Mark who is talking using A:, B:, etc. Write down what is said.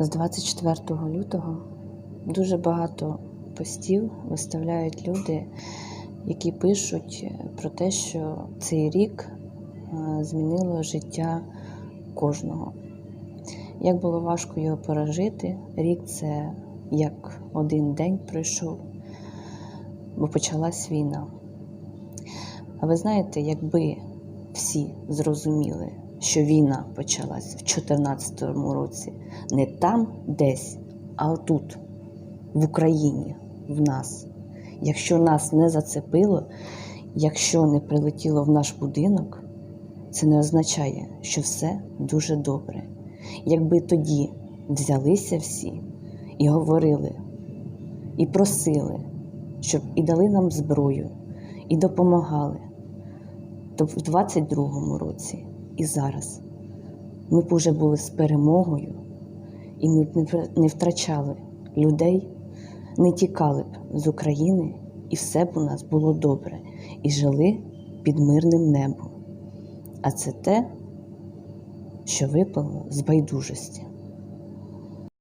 A: З 24 лютого дуже багато постів виставляють люди, які пишуть про те, що цей рік е, змінило життя кожного. Як було важко його пережити, рік це як один день пройшов, бо почалась війна. А ви знаєте, якби всі зрозуміли, що війна почалась в 2014 році не там десь, а отут, в Україні, в нас. Якщо нас не зацепило, якщо не прилетіло в наш будинок, це не означає, що все дуже добре. Якби тоді взялися всі і говорили, і просили, щоб і дали нам зброю, і допомагали, то в 22-му році і зараз ми б уже були з перемогою, і ми б не втрачали людей, не тікали б з України, і все б у нас було добре, і жили під мирним небом. А це те, що випало з байдужості.